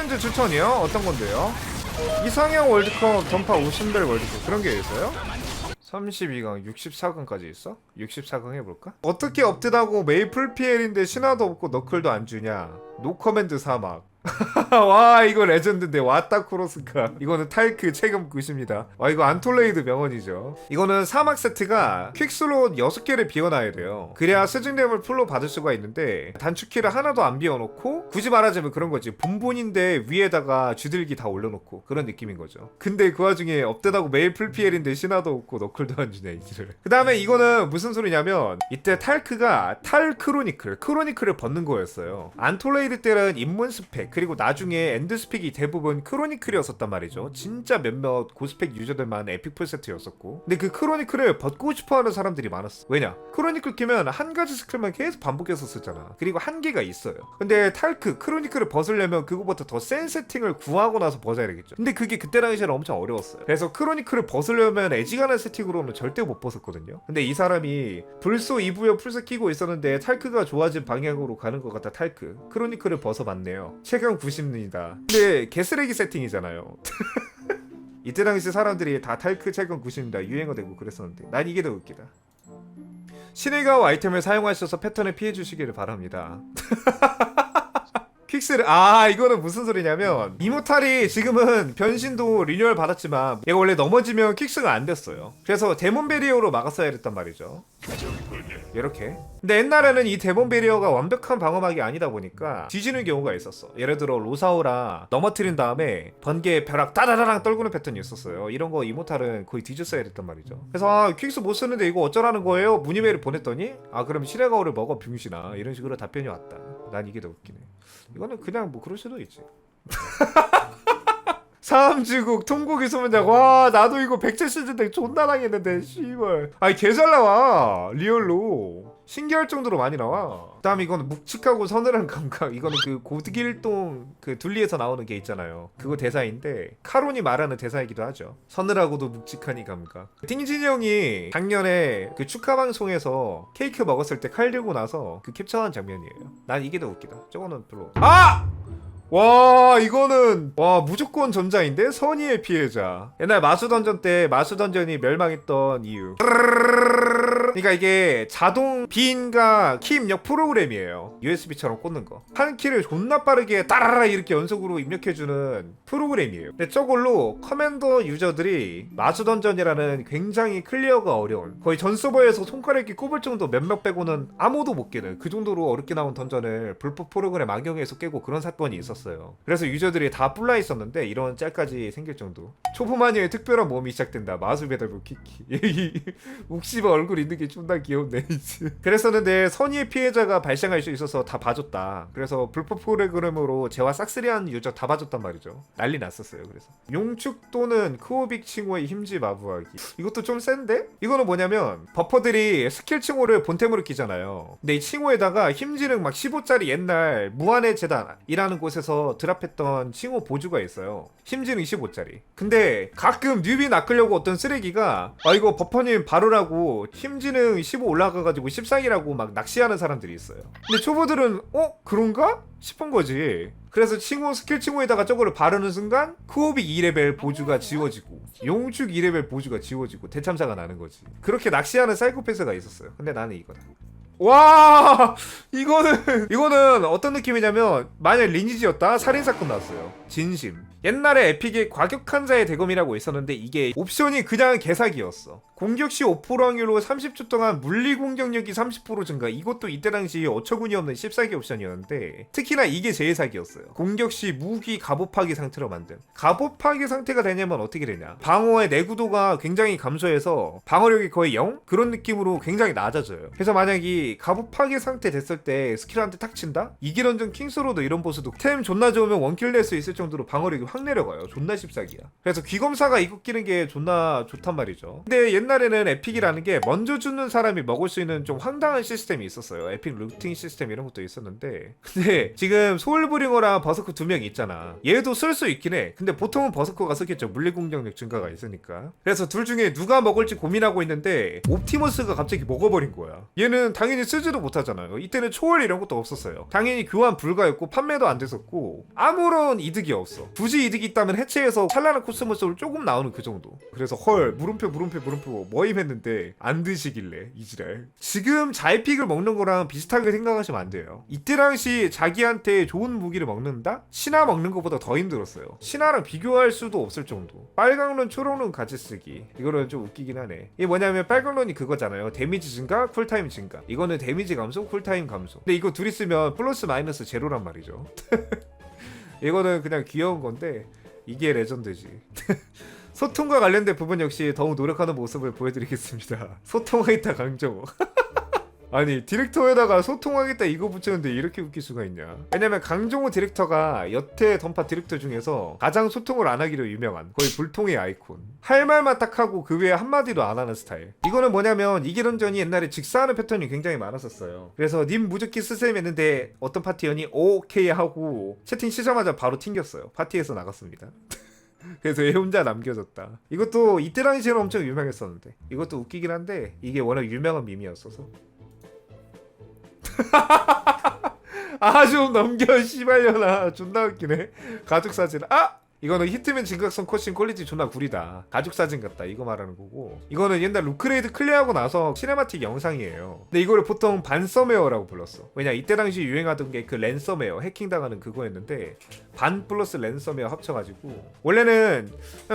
컨텐츠 추천이요? 어떤 건데요? 이상형 월드컵 전파 50별 월드컵 그런 게 있어요? 32강, 64강까지 있어? 64강 해볼까? 어떻게 업데이트하고 메이플 PL인데 신화도 없고 너클도 안 주냐? 노커맨드 사막 와 이거 레전드인데 왔다 쿠로스카 이거는 탈크 체감 9입니다. 와 이거 안톨레이드 명언이죠. 이거는 사막 세트가 퀵슬롯 6개를 비워놔야 돼요. 그래야 스징램을 풀로 받을 수가 있는데 단축키를 하나도 안 비워놓고 굳이 말하자면 그런 거지. 본본인데 위에다가 쥐들기 다 올려놓고 그런 느낌인 거죠. 근데 그 와중에 업데이트하고 메일 풀PL인데 신화도 없고 너클도 안 이지를 그 다음에 이거는 무슨 소리냐면 이때 탈크가 탈 크로니클 크로니클을 벗는 거였어요. 안톨레이드 때는 입문 스펙 그리고 나중에 엔드 스펙이 대부분 크로니클이었었단 말이죠. 진짜 몇몇 고스펙 유저들만 에픽 풀 세트였었고. 근데 그 크로니클을 벗고 싶어 하는 사람들이 많았어. 왜냐? 크로니클 키면 한 가지 스킬만 계속 반복해서 쓰잖아. 그리고 한계가 있어요. 근데 탈크 크로니클을 벗으려면 그거보다 더 센 세팅을 구하고 나서 벗어야 되겠죠. 근데 그게 그때 당시에는 엄청 어려웠어요. 그래서 크로니클을 벗으려면 애지간한 세팅으로는 절대 못 벗었거든요. 근데 이 사람이 불소 2부여 풀스 끼고 있었는데 탈크가 좋아진 방향으로 가는 것 같아 탈크. 크로니클을 벗어봤네요 최강 90입니다. 근데 개쓰레기 세팅이잖아요. 이때 당시 사람들이 다 탈크 최강 90입니다. 유행어 되고 그랬었는데. 난 이게 더 웃기다. 신의 가오 아이템을 사용하셔서 패턴을 피해 주시기를 바랍니다 퀵스를 아 이거는 무슨 소리냐면 이모탈이 지금은 변신도 리뉴얼 받았지만 얘가 원래 넘어지면 퀵스가 안 됐어요. 그래서 데몬 베리어로 막았어야 됐단 말이죠. 이렇게. 근데 옛날에는 이 데몬 베리어가 완벽한 방어막이 아니다 보니까 뒤지는 경우가 있었어. 예를 들어 로사오라 넘어뜨린 다음에 번개 벼락 따다다랑 떨구는 패턴이 있었어요. 이런 거 이모탈은 거의 뒤졌어야 됐단 말이죠. 그래서 아 퀵스 못 쓰는데 이거 어쩌라는 거예요? 문의메일 보냈더니 아 그럼 시레가오를 먹어 병신아. 이런 식으로 답변이 왔다 난 이게 더 웃기네. 이거는 그냥 뭐 그럴 수도 있지. 사암지국 통곡이 소문작 와 나도 이거 백제 시즌 때 존나 당했는데 씨발. 아니 개 잘 나와 리얼로 신기할 정도로 많이 나와. 그다음 이거는 묵직하고 서늘한 감각. 이거는 그 고드길동 그 둘리에서 나오는 게 있잖아요. 그거 대사인데 카론이 말하는 대사이기도 하죠. 서늘하고도 묵직하니 감각. 띵진이 형이 작년에 그 축하 방송에서 케이크 먹었을 때 칼 들고 나서 그 캡처한 장면이에요. 난 이게 더 웃기다. 저거는 별로 아! 와 이거는 와 무조건 전자인데? 선의의 피해자. 옛날 마수 던전 때 마수 던전이 멸망했던 이유 그러니까 이게 자동 비인가 키 입력 프로그램이에요. USB처럼 꽂는 거 한 키를 존나 빠르게 따라라 이렇게 연속으로 입력해주는 프로그램이에요. 근데 저걸로 커맨더 유저들이 마수 던전이라는 굉장히 클리어가 어려운 거의 전 서버에서 손가락이 꼽을 정도 몇몇 빼고는 아무도 못 깨는 그 정도로 어렵게 나온 던전을 불법 프로그램 악용해서 깨고 그런 사건이 있었어요. 그래서 유저들이 다 뿔나 있었는데 이런 짤까지 생길 정도 초보 마녀의 특별한 모험이 시작된다. 마술 배달부 키키. 욱시바 얼굴 있는 게 존나 귀엽네 그랬었는데 선의의 피해자가 발생할 수 있어서 다 봐줬다. 그래서 불법 프로그램으로 재화 싹쓸이한 유저 다 봐줬단 말이죠. 난리 났었어요 그래서. 용축 또는 크오빅 칭호의 힘지 마부하기. 이것도 좀 센데? 이거는 뭐냐면 버퍼들이 스킬 칭호를 본템으로 끼잖아요. 근데 이 칭호에다가 힘지능 막 15짜리 옛날 무한의 재단이라는 곳에서 드랍했던 칭호 보주가 있어요. 힘지능 15짜리. 근데 가끔 뉴비 낚으려고 어떤 쓰레기가 아 이거 버퍼님 바로라고 힘지 능 15 올라가가지고 14기라고 막 낚시하는 사람들이 있어요. 근데 초보들은 어? 그런가? 싶은 거지. 그래서 칭호 스킬 칭호에다가 저거를 바르는 순간 크오빅 2레벨 보주가 지워지고 용축 2레벨 보주가 지워지고 대참사가 나는 거지. 그렇게 낚시하는 사이코패스가 있었어요. 근데 나는 이거다. 와! 이거는 이거는 어떤 느낌이냐면 만약 리니지였다? 살인 사건 나왔어요. 진심 옛날에 에픽에 과격한 자의 대검이라고 있었는데 이게 옵션이 그냥 개사기였어. 공격 시 5% 확률로 30초 동안 물리 공격력이 30% 증가. 이것도 이때 당시 어처구니 없는 14기 옵션이었는데 특히나 이게 제일 사기였어요. 공격 시 무기 갑옷파기 상태로 만든. 갑옷파기 상태가 되냐면 어떻게 되냐? 방어의 내구도가 굉장히 감소해서 방어력이 거의 0? 그런 느낌으로 굉장히 낮아져요. 그래서 만약 이 갑옷 파괴 상태 됐을 때 스킬한테 탁 친다? 이기런전 킹스로도 이런 보스도 템 존나 좋으면 원킬 낼 수 있을 정도로 방어력이 확 내려가요. 존나 씹사기야. 그래서 귀검사가 이거 끼는 게 존나 좋단 말이죠. 근데 옛날에는 에픽이라는 게 먼저 죽는 사람이 먹을 수 있는 좀 황당한 시스템이 있었어요. 에픽 루팅 시스템 이런 것도 있었는데. 근데 지금 소울브링어랑 버서크 두 명 있잖아. 얘도 쓸 수 있긴 해. 근데 보통은 버서커가 쓰겠죠. 물리 공격력 증가가 있으니까. 그래서 둘 중에 누가 먹을지 고민하고 있는데 옵티머스가 갑자기 먹어버린 거야. 얘는 당연히 쓰지도 못하잖아요. 이때는 초월 이런 것도 없었어요. 당연히 교환 불가였고 판매도 안 됐었고 아무런 이득이 없어. 굳이 이득이 있다면 해체해서 찬란한 코스모스로 조금 나오는 그 정도. 그래서 헐 물음표 물음표 물음표 모임했는데 안 드시길래 이지랄. 지금 자이픽을 먹는 거랑 비슷하게 생각하시면 안 돼요. 이때 당시 자기한테 좋은 무기를 먹는다? 신화 먹는 것보다 더 힘들었어요. 신화랑 비교할 수도 없을 정도. 빨강론, 초록론 같이 쓰기. 이거는 좀 웃기긴 하네. 이게 뭐냐면 빨강론이 그거잖아요. 데미지 증가, 쿨타임 증가. 이거는 데미지 감소, 쿨타임 감소. 근데 이거 둘이 쓰면 플러스 마이너스 제로란 말이죠. 이거는 그냥 귀여운 건데 이게 레전드지. 소통과 관련된 부분 역시 더욱 노력하는 모습을 보여드리겠습니다. 소통하겠다 강정호. 아니 디렉터에다가 소통하겠다 이거 붙였는데 이렇게 웃길 수가 있냐? 왜냐면 강종호 디렉터가 여태 던파 디렉터 중에서 가장 소통을 안 하기로 유명한 거의 불통의 아이콘. 할 말만 딱 하고 그 외에 한마디도 안 하는 스타일. 이거는 뭐냐면 이기런전이 옛날에 직사하는 패턴이 굉장히 많았었어요. 그래서 님 무적기 쓰셈 했는데 어떤 파티원이 오케이 하고 채팅 치자마자 바로 튕겼어요. 파티에서 나갔습니다. 그래서 얘 혼자 남겨졌다. 이것도 이때 당시에는 엄청 유명했었는데 이것도 웃기긴 한데 이게 워낙 유명한 밈이었어서 아 좀 넘겨 씨발려나 존나 웃기네. 가족 사진. 아! 이거는 히트맨 진각성 컷신 퀄리티 존나 구리다. 가족 사진 같다. 이거 말하는 거고. 이거는 옛날 루크레이드 클리어하고 나서 시네마틱 영상이에요. 근데 이거를 보통 반서메어라고 불렀어. 왜냐 이때 당시 유행하던 게 그 랜서메어 해킹당하는 그거였는데 반 플러스 랜서메어 합쳐가지고. 원래는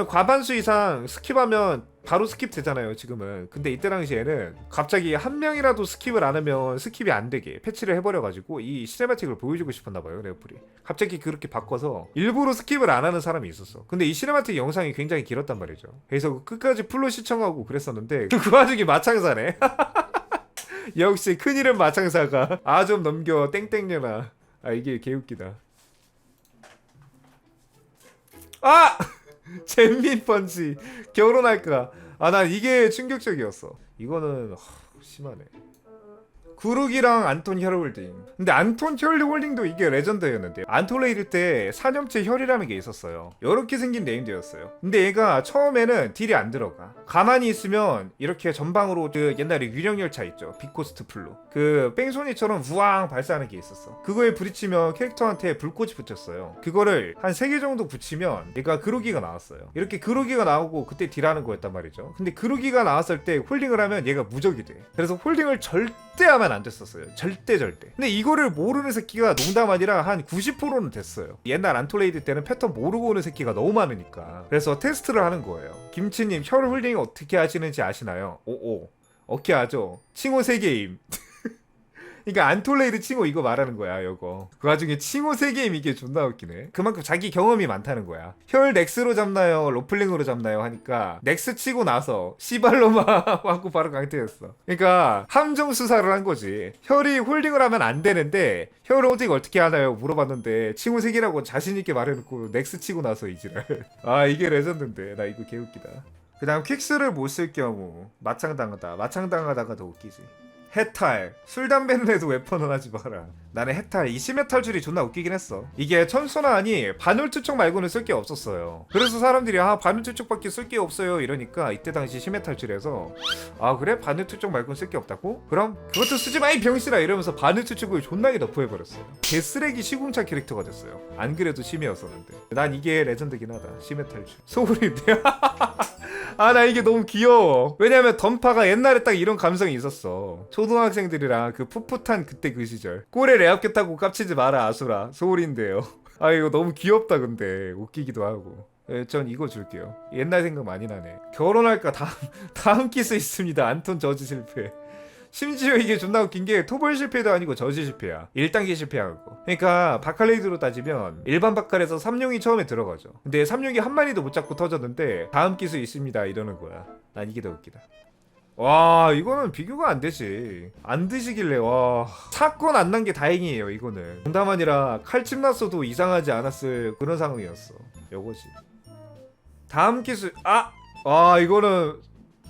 과반수 이상 스킵하면 바로 스킵 되잖아요 지금은. 근데 이때 당시에는 갑자기 한 명이라도 스킵을 안 하면 스킵이 안 되게 패치를 해버려가지고 이 시네마틱을 보여주고 싶었나봐요 네오플이 갑자기 그렇게 바꿔서 일부러 스킵을 안 하는 사람이 있었어. 근데 이 시네마틱 영상이 굉장히 길었단 말이죠. 그래서 끝까지 풀로 시청하고 그랬었는데 그 와중에 마창사네. 역시 큰일은 마창사가 아 좀 넘겨 땡땡녀나 아 이게 개웃기다. 아! 잼민 펀치. 결혼할까? 아 난 이게 충격적이었어. 이거는 하, 심하네 구룩이랑 안톤 혈홀딩. 근데 안톤 혈홀딩도 이게 레전드였는데 안톨레이드 때 사념체 혈이라는 게 있었어요. 이렇게 생긴 네임드였어요. 근데 얘가 처음에는 딜이 안 들어가. 가만히 있으면 이렇게 전방으로 그 옛날에 유령열차 있죠. 빅코스트 플루. 그 뺑소니처럼 우왕 발사하는 게 있었어. 그거에 부딪히면 캐릭터한테 불꽃이 붙였어요. 그거를 한 3개 정도 붙이면 얘가 그루기가 나왔어요. 이렇게 그루기가 나오고 그때 딜하는 거였단 말이죠. 근데 그루기가 나왔을 때 홀딩을 하면 얘가 무적이 돼. 그래서 홀딩을 절대 하면 안 됐었어요. 절대 절대. 근데 이거를 모르는 새끼가 농담 아니라 한 90%는 됐어요. 옛날 안톨레이드 때는 패턴 모르고 오는 새끼가 너무 많으니까. 그래서 테스트를 하는 거예요. 김치님 혈 홀딩 어떻게 하시는지 아시나요? 오오. 어떻게 하죠? 칭호 3개임 그러니까 안톨레이드 칭호 이거 말하는 거야 이거. 그 와중에 칭호 3개임 이게 존나 웃기네. 그만큼 자기 경험이 많다는 거야. 혈 넥스로 잡나요? 로플링으로 잡나요? 하니까 넥스 치고 나서 시발로마 하고 바로 강퇴했어. 그러니까 함정 수사를 한 거지. 혈이 홀딩을 하면 안 되는데 혈 홀딩 어떻게 하나요? 물어봤는데 칭호 3개라고 자신 있게 말해놓고 넥스 치고 나서 이지랄. 아 이게 레전드인데. 나 이거 개웃기다. 그 다음 퀵스를 못 쓸 경우 마창당하다. 마창당하다가 더 웃기지 해탈. 술 담배는 해도 웨폰은 하지 마라. 나는 해탈 이 심해탈 줄이 존나 웃기긴 했어. 이게 천소나하니 반울투척 말고는 쓸 게 없었어요. 그래서 사람들이 아 반울투척 밖에 쓸 게 없어요. 이러니까 이때 당시 심해탈 줄에서 아 그래? 반울투척 말고는 쓸 게 없다고? 그럼 그것도 쓰지 마이 병신아! 이러면서 반울투척을 존나게 덮어해버렸어요. 개쓰레기 시궁차 캐릭터가 됐어요. 안 그래도 심해였었는데. 난 이게 레전드긴 하다. 심해탈 줄. 소울인데 아 나 이게 너무 귀여워. 왜냐면 던파가 옛날에 딱 이런 감성이 있었어. 초등학생들이랑 그 풋풋한 그때 그 시절. 꼴에 레아꼈다고 깝치지 마라 아수라. 소울인데요. 아 이거 너무 귀엽다 근데. 웃기기도 하고. 예, 전 이거 줄게요. 옛날 생각 많이 나네. 결혼할까? 다음 다음 키스 있습니다. 안톤 저지 실패 심지어 이게 존나 웃긴 게 토벌 실패도 아니고 저지 실패야. 1단계 실패한 거 그러니까 바칼레이드로 따지면 일반 바칼에서 삼룡이 처음에 들어가죠. 근데 삼룡이 한 마리도 못 잡고 터졌는데 다음 기수 있습니다. 이러는 거야. 난 이게 더 웃기다. 와 이거는 비교가 안 되지. 안 드시길래 와. 사건 안 난 게 다행이에요 이거는. 농담 아니라 칼집 났어도 이상하지 않았을 그런 상황이었어. 요거지. 다음 기술 아! 아 이거는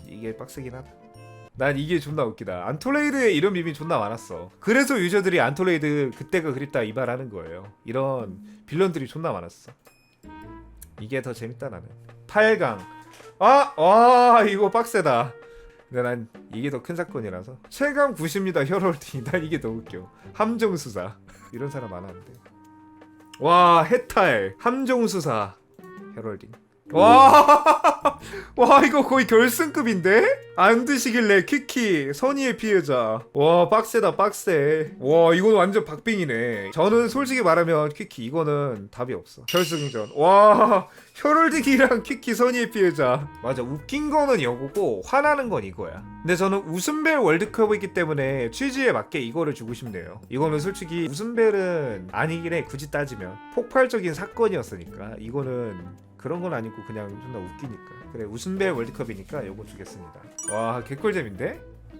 이게 빡세긴 하다 난 이게 존나 웃기다. 안톨레이드에 이런 밈이 존나 많았어. 그래서 유저들이 안톨레이드 그때가 그립다 이 말 하는 거예요. 이런 빌런들이 존나 많았어. 이게 더 재밌다 나는. 8강. 아, 와 이거 빡세다. 근데 난 이게 더 큰 사건이라서 최강 90입니다 혈월딩 난 이게 더 웃겨 함정 수사 이런 사람 많았는데 와 해탈 함정 수사 혈월딩 와, 와 이거 거의 결승급인데? 안 드시길래 키키 선의의 피해자. 와 빡세다 빡세. 와 이건 완전 박빙이네. 저는 솔직히 말하면 키키 이거는 답이 없어. 결승전. 와 혈월딩이랑 키키 선의의 피해자. 맞아 웃긴 거는 이거고 화나는 건 이거야. 근데 저는 웃음벨 월드컵이기 때문에 취지에 맞게 이거를 주고 싶네요. 이거는 솔직히 웃음벨은 아니긴 해 굳이 따지면. 폭발적인 사건이었으니까. 이거는 그런 건 아니고 그냥 존나 웃기니까 그래 웃음벨 월드컵이니까 요거 주겠습니다 와 개꿀잼인데?